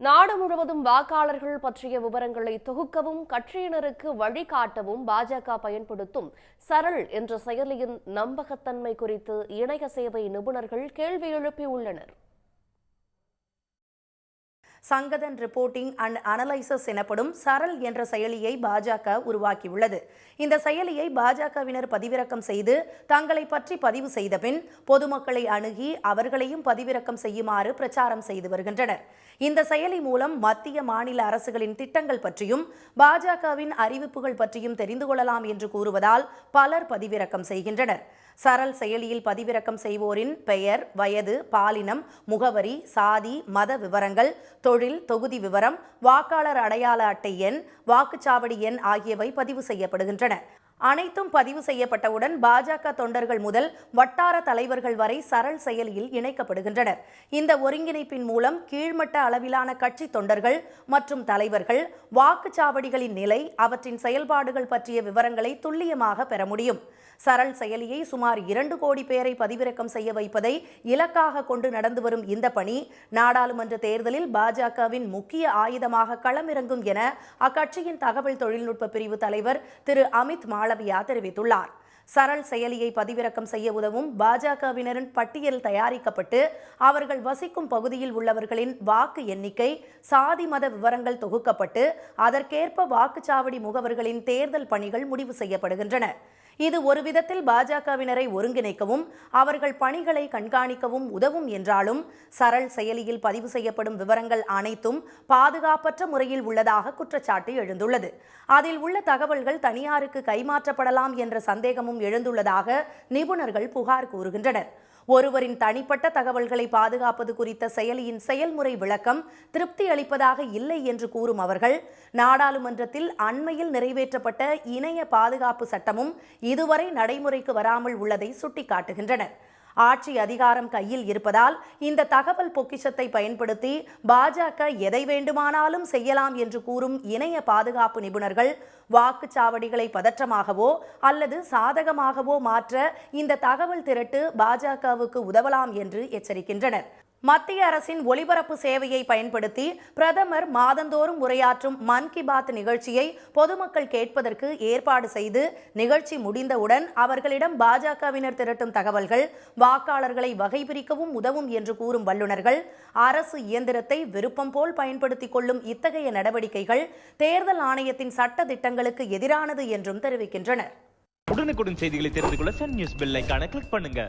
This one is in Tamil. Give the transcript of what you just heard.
நாடு முழுவதும் வாக்காளர்கள் பற்றிய விவரங்களை தொகுக்கவும் கட்சியினருக்கு வழிகாட்டவும் பாஜக பயன்படுத்தும் சரள் என்ற செயலியின் நம்பகத்தன்மை குறித்து இணைய சேவை நிபுணர்கள் கேள்வி எழுப்பியுள்ளனர். சங்கதன் ரிப்போர்ட்டிங் அண்ட் அனலைசஸ் எனப்படும் சரல் என்ற செயலியை பாஜக உருவாக்கியுள்ளது. இந்த செயலியை பாஜகவினர் பதிவிறக்கம் செய்து தங்களை பற்றி பதிவு செய்த பின் பொதுமக்களை அணுகி அவர்களையும் பதிவிறக்கம் செய்யுமாறு பிரச்சாரம் செய்து வருகின்றனர். இந்த செயலி மூலம் மத்திய மாநில அரசுகளின் திட்டங்கள் பற்றியும் பாஜகவின் அறிவிப்புகள் பற்றியும் தெரிந்து கொள்ளலாம் என்று கூறுவதால் பலர் பதிவிறக்கம் செய்கின்றனர். சரல் செயலியில் பதிவிறக்கம் செய்வோரின் பெயர் வயது பாலினம் முகவரி சாதி மத விவரங்கள் தொழில் தொகுதி விவரம் வாக்காளர் அடையாள அட்டை எண் வாக்குச்சாவடி எண் ஆகியவை பதிவு செய்யப்படுகின்றன. அனைத்தும் பதிவு செய்யப்பட்டவுடன் பாஜக தொண்டர்கள் முதல் வட்டார தலைவர்கள் வரை சரள் செயலியில் இணைக்கப்படுகின்றனர். இந்த ஒருங்கிணைப்பின் மூலம் கீழ்மட்ட அளவிலான கட்சி தொண்டர்கள் மற்றும் தலைவர்கள் வாக்குச்சாவடிகளின் நிலை அவற்றின் செயல்பாடுகள் பற்றிய விவரங்களை துல்லியமாக பெற முடியும். சரள் செயலியை சுமார் இரண்டு கோடி பேரை பதிவிறக்கம் செய்ய வைப்பதை இலக்காக கொண்டு நடந்து வரும் இந்த பணி நாடாளுமன்ற தேர்தலில் பாஜகவின் முக்கிய ஆயுதமாக களமிறங்கும் என அக்கட்சியின் தகவல் தொழில்நுட்ப பிரிவு தலைவர் திரு அமித் மாளவியா தெரிவித்துள்ளார். சரள் செயலியை பதிவிறக்கம் செய்ய உதவும் பாஜகவினரின் பட்டியல் தயாரிக்கப்பட்டு அவர்கள் வசிக்கும் பகுதியில் உள்ளவர்களின் வாக்கு எண்ணிக்கை சாதி மத விவரங்கள் தொகுக்கப்பட்டு அதற்கேற்ப வாக்குச்சாவடி முகவர்களின் தேர்தல் பணிகள் முடிவு செய்யப்படுகின்றன. இது ஒரு விதத்தில் பாஜகவினரை ஒருங்கிணைக்கவும் அவர்கள் பணிகளை கண்காணிக்கவும் உதவும் என்றாலும் சரள் செயலியில் பதிவு செய்யப்படும் விவரங்கள் அனைத்தும் பாதுகாப்பற்ற முறையில் உள்ளதாக குற்றச்சாட்டு எழுந்துள்ளது. அதில் உள்ள தகவல்கள் தனியாருக்கு கைமாற்றப்படலாம் என்ற சந்தேகமும் எழுந்துள்ளதாக நிபுணர்கள் புகார் கூறுகின்றனர். ஒருவரின் தனிப்பட்ட தகவல்களை பாதுகாப்பது குறித்த செயலியின் செயல்முறை விளக்கம் திருப்தி அளிப்பதாக இல்லை என்று கூறும் அவர்கள் நாடாளுமன்றத்தில் அண்மையில் நிறைவேற்றப்பட்ட இணைய பாதுகாப்பு சட்டமும் இதுவரை நடைமுறைக்கு வராமல் உள்ளதை சுட்டிக்காட்டுகின்றனர். ஆட்சி அதிகாரம் கையில் இருப்பதால் இந்த தகவல் பொக்கிஷத்தை பயன்படுத்தி பாஜக எதை வேண்டுமானாலும் செய்யலாம் என்று கூறும் இணைய பாதுகாப்பு நிபுணர்கள் வாக்குச்சாவடிகளை பதற்றமாகவோ அல்லது சாதகமாகவோ மாற்ற இந்த தகவல் திரட்டு பாஜகவுக்கு உதவலாம் என்று எச்சரிக்கின்றனர். மத்திய அரசின் ஒலிபரப்பு சேவையை பயன்படுத்தி பிரதமர் மாதந்தோறும் உரையாற்றும் மன் கி பாத் நிகழ்ச்சியை பொதுமக்கள் கேட்பதற்கு ஏற்பாடு செய்து நிகழ்ச்சி முடிந்தவுடன் அவர்களிடம் பாஜகவினர் திரட்டும் தகவல்கள் வாக்காளர்களை வகைபிரிக்கவும் உதவும் என்று கூறும் வல்லுநர்கள் அரசு இயந்திரத்தை விருப்பம் போல் பயன்படுத்திக் கொள்ளும் இத்தகைய நடவடிக்கைகள் தேர்தல் ஆணையத்தின் சட்ட திட்டங்களுக்கு எதிரானது என்றும் தெரிவிக்கின்றனர். உடனுக்குடன் செய்திகளை தெரிந்து கொள்ள சன் நியூஸ் பெல் கிளிக் பண்ணுங்க.